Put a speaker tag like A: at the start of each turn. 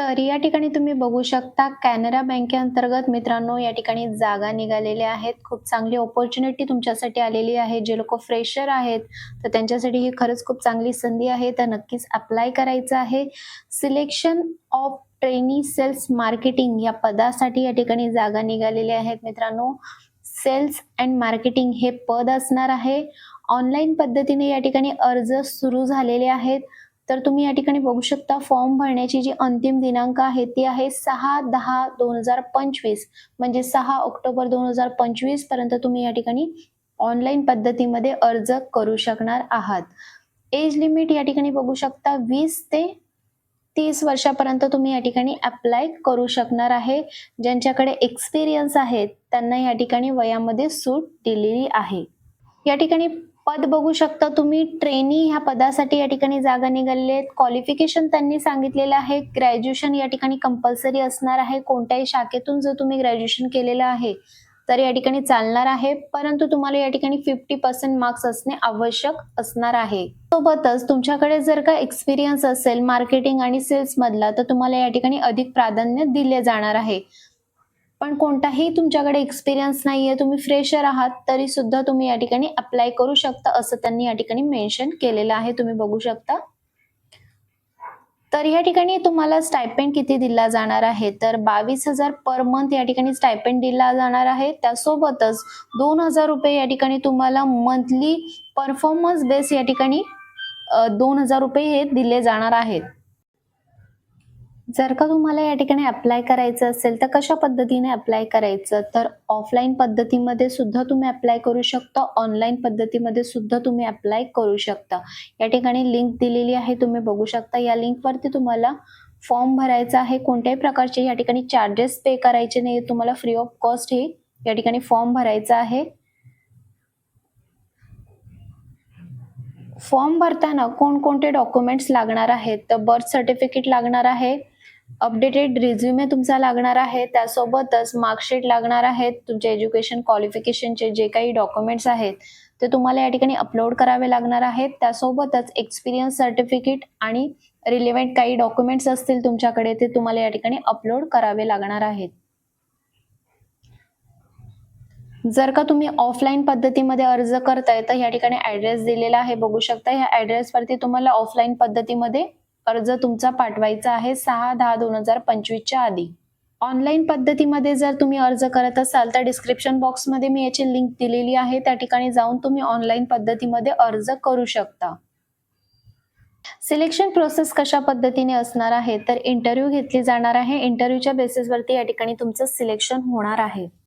A: तर या ठिकाणी तुम्ही बघू शकता कॅनरा बँकेअंतर्गत मित्रांनो या ठिकाणी जागा निघालेल्या आहेत. खूप चांगली ऑपॉर्च्युनिटी तुमच्यासाठी आलेली आहे. जे लोक फ्रेशर आहेत तर त्यांच्यासाठी ही खरंच खूप चांगली संधी आहे. तर नक्कीच अप्लाय करायचं आहे. Selection of trainee sales marketing या पदासाठी या ठिकाणी जागा निघालेल्या आहेत मित्रांनो. सेल्स अँड मार्केटिंग हे पद असणार आहे. ऑनलाईन पद्धतीने या ठिकाणी अर्ज सुरू झालेले आहेत. तर तुम्ही या ठिकाणी बघू शकता फॉर्म भरण्याची जी अंतिम दिनांक आहे ती आहे सहा दहा दोन हजार पंचवीस. म्हणजे सहा ऑक्टोबर दोन हजार पंचवीसपर्यंत तुम्ही या ठिकाणी ऑनलाईन पद्धतीमध्ये अर्ज करू शकणार आहात. एज लिमिट या ठिकाणी बघू शकता वीस ते तीस वर्षापर्यंत तुम्ही या ठिकाणी अप्लाय करू शकणार आहे. ज्यांच्याकडे एक्सपिरियन्स आहेत त्यांना या ठिकाणी वयामध्ये सूट दिलेली आहे. या ठिकाणी पद बघू शकता तुम्ही. ट्रेनी ह्या पदासाठी या ठिकाणी जागा निघालेली आहेत क्वालिफिकेशन त्यांनी सांगितलेलं आहे. ग्रॅज्युएशन या ठिकाणी कंपल्सरी असणार आहे. कोणत्याही शाखेतून जर तुम्ही ग्रॅज्युएशन केलेलं आहे तर या ठिकाणी चालणार आहे. परंतु तुम्हाला या ठिकाणी फिफ्टी पर्सेंट मार्क्स असणे आवश्यक असणार आहे. सोबतच तुमच्याकडे जर का एक्सपिरियन्स असेल मार्केटिंग आणि सेल्स मधला तर तुम्हाला या ठिकाणी अधिक प्राधान्य दिले जाणार आहे. पण कोणताही तुमच्याकडे एक्सपिरियन्स नाहीये तुम्ही फ्रेशर आहात तरी सुद्धा तुम्ही या ठिकाणी अप्लाय करू शकता असं त्यांनी या ठिकाणी मेन्शन केलेलं आहे. तुम्ही बघू शकता. तर या ठिकाणी तुम्हाला स्टायपेंड किती दिला जाणार आहे? तर बावीस हजार पर मंथ या ठिकाणी स्टायपेंड दिला जाणार आहे. त्यासोबतच दोन हजार रुपये या ठिकाणी तुम्हाला मंथली परफॉर्मन्स बेस या ठिकाणी दोन हजार रुपये हे दिले जाणार आहेत. जर का तुम्हाला या ठिकाणी अप्लाय करायचं असेल तर कशा पद्धतीने अप्लाय करायचं? तर ऑफलाईन पद्धतीमध्ये सुद्धा तुम्ही अप्लाय करू शकता ऑनलाईन पद्धतीमध्ये सुद्धा तुम्ही अप्लाय करू शकता. या ठिकाणी लिंक दिलेली आहे तुम्ही बघू शकता. या लिंकवरती तुम्हाला फॉर्म भरायचा आहे. कोणत्याही प्रकारचे या ठिकाणी चार्जेस पे करायचे नाही तुम्हाला फ्री ऑफ कॉस्ट हे या ठिकाणी फॉर्म भरायचा आहे. फॉर्म भरताना कोणकोणते डॉक्युमेंट्स लागणार आहेत? तर बर्थ सर्टिफिकेट लागणार आहे. अपडेटेड रिझ्युमे तुमचा लागणार आहे. त्यासोबतच मार्कशीट लागणार आहेत तुमचे एज्युकेशन क्वालिफिकेशनचे जे काही डॉक्युमेंट्स आहेत ते तुम्हाला या ठिकाणी अपलोड करावे लागणार आहेत. त्यासोबतच एक्सपिरियन्स सर्टिफिकेट आणि रिलेव्हंट काही डॉक्युमेंट्स असतील तुमच्याकडे ते तुम्हाला या ठिकाणी अपलोड करावे लागणार आहेत. जर का तुम्ही ऑफलाईन पद्धतीमध्ये अर्ज करताय तर या ठिकाणी ऍड्रेस दिलेला आहे. बघू शकता ह्या ऍड्रेसवरती तुम्हाला ऑफलाईन पद्धतीमध्ये अर्ज तुमचा पाठवायचा आहे सहा दहा दोन हजार पंचवीसच्या आधी. ऑनलाईन पद्धतीमध्ये जर तुम्ही अर्ज करत असाल तर डिस्क्रिप्शन बॉक्समध्ये मी याची लिंक दिलेली आहे. त्या ठिकाणी जाऊन तुम्ही ऑनलाईन पद्धतीमध्ये अर्ज करू शकता. सिलेक्शन प्रोसेस कशा पद्धतीने असणार आहे? तर इंटरव्ह्यू घेतली जाणार आहे. इंटरव्ह्यूच्या बेसिसवरती या ठिकाणी तुमचं सिलेक्शन होणार आहे.